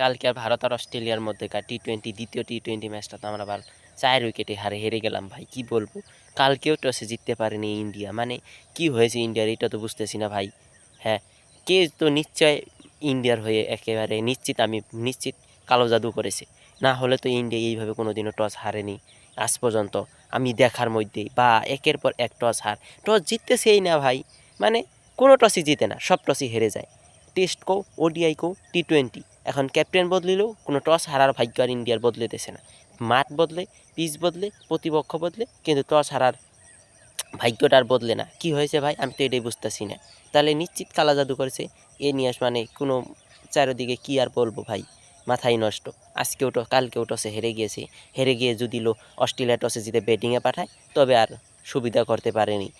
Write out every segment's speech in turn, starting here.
কালকে আর ভারত আর অস্ট্রেলিয়ার মধ্যেকার টি টোয়েন্টি দ্বিতীয় টি টোয়েন্টি ম্যাচটা তো আমরা আবার চার উইকেটে হারে হেরে গেলাম ভাই, কি বলব? কালকেও টসে জিততে পারেনি ইন্ডিয়া। মানে কি হয়েছে ইন্ডিয়ার, এটা তো বুঝতেছি না ভাই। হ্যাঁ কে তো নিশ্চয় ইন্ডিয়ার হয়ে একেবারে নিশ্চিত আমি, নিশ্চিত কালো জাদু করেছে। না হলে তো ইন্ডিয়া এইভাবে কোনো দিনও টস হারেনি আজ পর্যন্ত। আমি দেখার মধ্যেই বা একের পর এক টস হার। টস জিততেছেই না ভাই। মানে কোনো টসই জিতে না, সব টসই হেরে যায়। টেস্ট কো ওডিআই কো টি টোয়েন্টি এখন ক্যাপ্টেন বদলিলেও কোনো টস হারার ভাগ্য আর ইন্ডিয়ার বদলে বদলেতেছে না। মাঠ বদলে পিচ বদলে, প্রতিপক্ষ বদলে, কিন্তু টস হারার ভাগ্যটা আর বদলে না। কি হয়েছে ভাই? আমি তো এটাই বুঝতেছি না। তাহলে নিশ্চিত কালা জাদু করেছে। এ নিয়ে মানে কোনো চারিদিকে কি আর বলব ভাই? মাথায় নষ্ট। আজকেও তো কালকেও টসে হেরে গিয়েছে। হেরে গিয়ে যদি লো অস্ট্রেলিয়া টসে জিতে ব্যাটিংয়ে পাঠায়, তবে আর সুবিধা করতে পারেনি।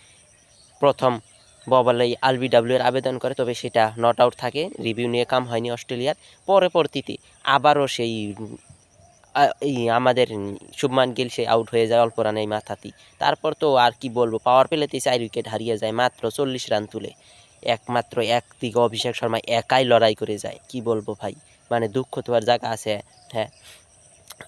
প্রথম বলে আলবিডাব্লিউ এর আবেদন করে, তবে সেটা নট আউট থাকে। রিভিউ নিয়ে কাম হয়নি অস্ট্রেলিয়ার। পরবর্তীতে আবারও সেই এই আমাদের শুভমান গিল সে আউট হয়ে যায় অল্প রানে মাথাতি তারপর তো আর কি বলব পাওয়ার প্লেতে চার উইকেট হারিয়ে যায় মাত্র চল্লিশ রান তুলে। একমাত্র একদিকে অভিষেক শর্মা একাই লড়াই করে যায়, কি বলব ভাই? মানে দুঃখ তো আর জায়গা আছে হ্যাঁ।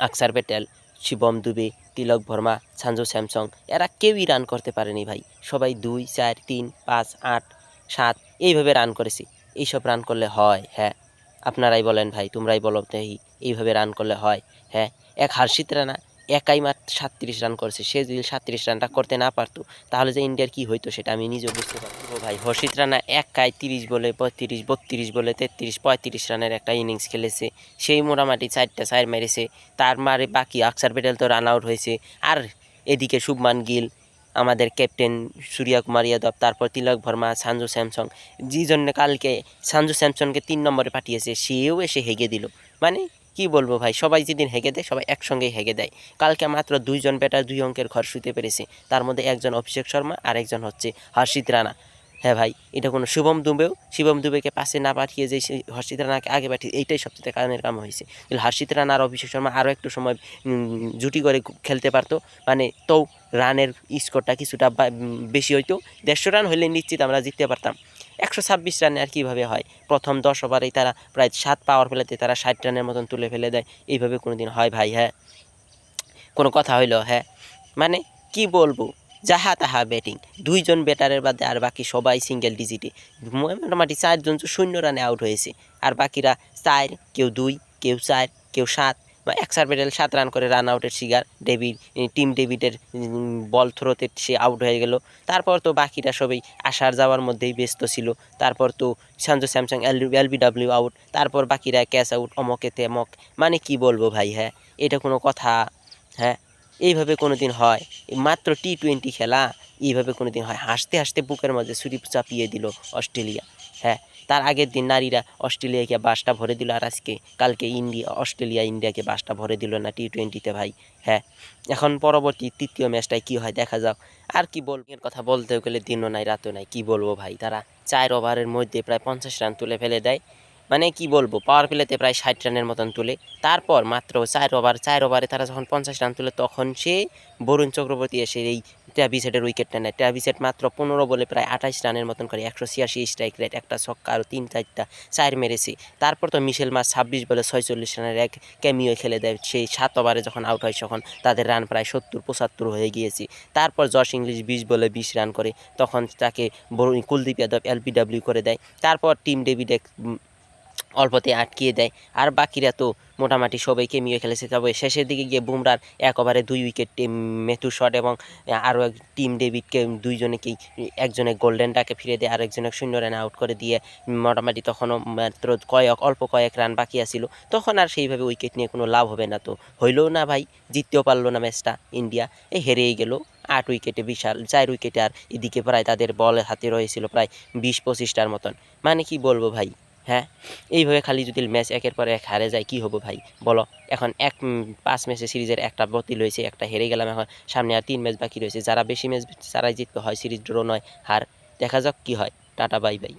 আকসার প্যাটেল শিবম দুবে, তিলক ভর্মা সাঞ্জু স্যামসং, এরা কেউই রান করতে পারেনি ভাই। সবাই দুই, চার, তিন, পাঁচ, আট, সাত, এইভাবে রান করেছে। এইসব রান করলে হয় হ্যাঁ। আপনারাই বলেন ভাই, তোমরাই বলো এইভাবে রান করলে হয় হ্যাঁ। এক হার্ষিত রানা একাই মাত্র সাতত্রিশ রান করেছে। সে যদি সাতত্রিশ রানটা করতে না পারতো, তাহলে যে ইন্ডিয়ার কি হইতো সেটা আমি নিজেও বুঝতে পারছি ভাই। হর্ষিত রানা একাই তিরিশ বলে, পঁয়ত্রিশ, বত্রিশ বলে, তেত্রিশ, পঁয়ত্রিশ রানের একটা ইনিংস খেলেছে। সেই মোটামুটি চারটা চার মেরেছে। তার মারে বাকি আকসার প্যাটেল তো রান আউট হয়েছে। আর এদিকে শুভমান গিল, আমাদের ক্যাপ্টেন সূর্যা কুমার যাদব, তারপর তিলক ভর্মা সাঞ্জু স্যামসং। যে জন্য কালকে সাঞ্জু স্যামসনকে তিন নম্বরে পাঠিয়েছে, সেও এসে হেগে দিল। মানে কি বলব ভাই? সবাই যেদিন হেগে দেয়, সবাই একসঙ্গেই হেগে দেয়। কালকে মাত্র দুইজন ব্যাটার দুই অঙ্কের ঘর শুতে পেরেছে। তার মধ্যে একজন অভিষেক শর্মা, আর একজন হচ্ছে হর্ষিত রানা। হ্যাঁ ভাই, এটা কোনো শুভম দুবেও? শিবম দুবেকে পাশে না পাঠিয়ে যে হর্ষিত রানাকে আগে পাঠিয়ে, এইটাই সবচেয়ে কারণের কাম হয়েছে। হর্ষিত রানা আর অভিষেক শর্মা আরও একটু সময় জুটি করে খেলতে পারতো। মানে তো রানের স্কোরটা কিছুটা বেশি হইতো। দেড়শো রান হলে নিশ্চিত আমরা জিততে পারতাম। একশো ছাব্বিশ রানে আর কীভাবে হয়? প্রথম দশ ওভারেই তারা প্রায় সাত পাওয়ার ফেলেতে তারা ষাট রানের মতন তুলে ফেলে দেয়। এইভাবে কোনো দিন হয় ভাই হ্যাঁ? কোনো কথা হইল হ্যাঁ? মানে কি বলব? যাহা তাহা ব্যাটিং দুইজন ব্যাটারের বাদে আর বাকি সবাই সিঙ্গেল ডিজিটে মোটামুটি চারজন শূন্য রানে আউট হয়েছে। আর বাকিরা চার, কেউ দুই, কেউ চার, কেউ সাত বা একসার ব্যাটেল সাত রান করে রান আউটের শিকার ডেভিড টিম ডেভিডের বল থ্রোতে সে আউট হয়ে গেল। তারপর তো বাকিরা সবাই আসার যাওয়ার মধ্যেই ব্যস্ত ছিল। তারপর তো সঞ্জু স্যামসাং এল এলবিডাব্লিউ আউট তারপর বাকিরা ক্যাচ আউট অমকে তেমক। মানে কি বলব ভাই হ্যাঁ? এটা কোনো কথা হ্যাঁ? এইভাবে কোনো দিন হয়। মাত্র টি টোয়েন্টি খেলা, এইভাবে কোনো দিন হয়। হাসতে হাসতে বুকের মধ্যে ছুরি চাপিয়ে দিল অস্ট্রেলিয়া। হ্যাঁ তার আগের দিন নারীরা অস্ট্রেলিয়াকে বাসটা ভরে দিল আর আজকে, কালকে ইন্ডিয়া অস্ট্রেলিয়া ইন্ডিয়াকে বাসটা ভরে দিল না টি টোয়েন্টিতে ভাই হ্যাঁ। এখন পরবর্তী তৃতীয় ম্যাচটায় কী হয় দেখা যাক। আর কি বলব, এর কথা বলতে গেলে দিনও নাই, রাতও নাই, কি বলব ভাই? তারা চার ওভারের মধ্যে প্রায় পঞ্চাশ রান তুলে ফেলে দেয়। মানে কি বলব পাওয়ার প্লেতে প্রায় ষাট রানের মতন তুলে। তারপর মাত্র চার ওভার, চার ওভারে তারা যখন পঞ্চাশ রান তুলে, তখন সে বরুণ চক্রবর্তী এসে এই ট্যাভিসেটের উইকেটটা নেয়। ট্যাভিসেট মাত্র পনেরো বলে প্রায় আঠাশ রানের মতন করে, একশো ছিয়াশি স্ট্রাইক রেট একটা ছক্কা আরও তিন চারটা চার মেরেছি। তারপর তো মিশেল মাস ছাব্বিশ বলে ছয়চল্লিশ রানের এক ক্যামিও খেলে দেয়। সেই সাত ওভারে যখন আউট হয়, তখন তাদের রান প্রায় সত্তর, পঁচাত্তর হয়ে গিয়েছি। তারপর জশ ইংলিশ বিশ বলে বিশ রান করে, তখন তাকে কুলদীপ যাদব এলবিডাব্লিউ করে দেয়। তারপর টিম ডেভিড অল্পতে আটকিয়ে দেয়। আর বাকিরা তো মোটামুটি সবাই কেমিয়ে খেলেছে। তবে শেষের দিকে গিয়ে বুমরার এক ওভারে দুই উইকেট মেথু শট এবং আরও এক টিম ডেভিডকে দুইজনেকেই, একজনে গোল্ডেনটাকে ফিরে দেয় আর একজনে শূন্য রান আউট করে দিয়ে মোটামুটি তখনও মাত্র কয়েক, অল্প কয়েক রান বাকি আছিল। তখন আর সেইভাবে উইকেট নিয়ে কোনো লাভ হবে না তো। হইলও না ভাই, জিততেও পারল না ম্যাচটা ইন্ডিয়া। এ হেরেই গেল। আট উইকেটে বিশাল, চার উইকেটে আর এদিকে প্রায় তাদের বল হাতে রয়েছিল প্রায় বিশ পঁচিশটার মতন। মানে কি বলব ভাই? হ্যাঁ? এইভাবে খালি যদি ম্যাচ একের পর এক হারে যায়, কি হব ভাই? বলো। এখন এক পাঁচ ম্যাচে সিরিজের একটা বাতিল হয়েছে, একটা হেরে গেলাম এখন। সামনে আর তিন ম্যাচ বাকি রয়েছে। যারা বেশি ম্যাচ তারাই জিততে হয় সিরিজ ড্র নয়, হার। দেখা যাক কি হয়। Tata bye bye